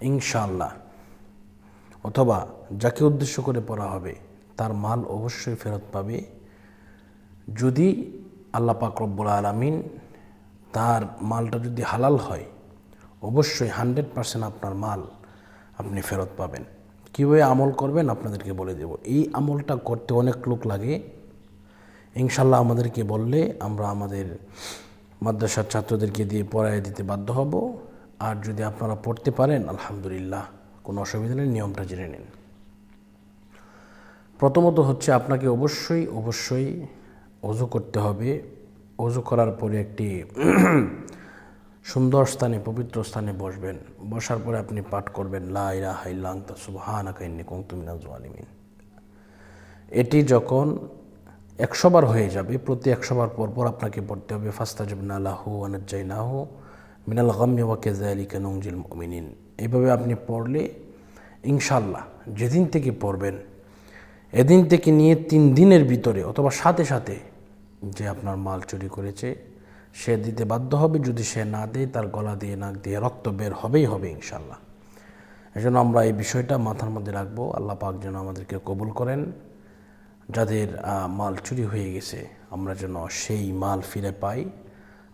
ইনশাআল্লাহ। অথবা যাকে উদ্দেশ্য করে পড়া হবে, তার মাল অবশ্যই ফেরত পাবে। যদি আল্লাহ পাক রব্বুল আলমিন তার মালটা যদি হালাল হয়, অবশ্যই হান্ড্রেড পার্সেন্ট আপনার মাল আপনি ফেরত পাবেন। কীভাবে আমল করবেন আপনাদেরকে বলে দেব। এই আমলটা করতে অনেক লোক লাগে। ইনশাল্লাহ আমাদেরকে বললে আমরা আমাদের মাদ্রাসার ছাত্রদেরকে দিয়ে পড়ায় দিতে বাধ্য হব। আর যদি আপনারা পড়তে পারেন, আলহামদুলিল্লাহ, কোনো অসুবিধা নেই, নিয়মটা জেনে নিন। প্রথমত হচ্ছে আপনাকে অবশ্যই অবশ্যই অজু করতে হবে। অজু করার পরে একটি সুন্দর স্থানে, পবিত্র স্থানে বসবেন। বসার পরে আপনি পাঠ করবেন, লা ইলাহা ইল্লা আনতা সুবহানাকা ইন্নী কুনতু মিনাজ জালিমিন এটি যখন একশোবার হয়ে যাবে, প্রতি একশো বার পর পর আপনাকে পড়তে হবে, ফাস্তাজবনা লাহু আনাজ্জাইনাহু মিনাল গাম্মি ওয়া কাযালিকা নুনজিল মুমিনিন এইভাবে আপনি পড়লে ইনশাল্লাহ যেদিন থেকে পড়বেন, এদিন থেকে নিয়ে তিন দিনের ভিতরে অথবা সাথে সাথে যে আপনার মাল চুরি করেছে, সে দিতে বাধ্য হবে। যদি সে না দেয়, তার গলা দিয়ে, নাক দিয়ে রক্ত বের হবেই হবে ইনশাল্লাহ এজন্য আমরা এই বিষয়টা মাথার মধ্যে রাখব। আল্লাহ পাক যেন আমাদেরকে কবুল করেন। যাদের মাল চুরি হয়ে গেছে, আমরা যেন সেই মাল ফিরে পাই।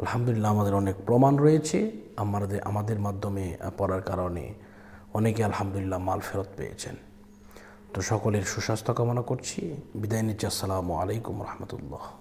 আলহামদুলিল্লাহ, আমাদের অনেক প্রমাণ রয়েছে। আমাদের আমাদের মাধ্যমে পড়ার কারণে অনেকে আলহামদুলিল্লাহ মাল ফেরত পেয়েছেন। তো সকলের সুস্বাস্থ্য কামনা করছি। বিদায় নিচ্ছি। আসসালামু আলাইকুম রহমতুল্লাহ।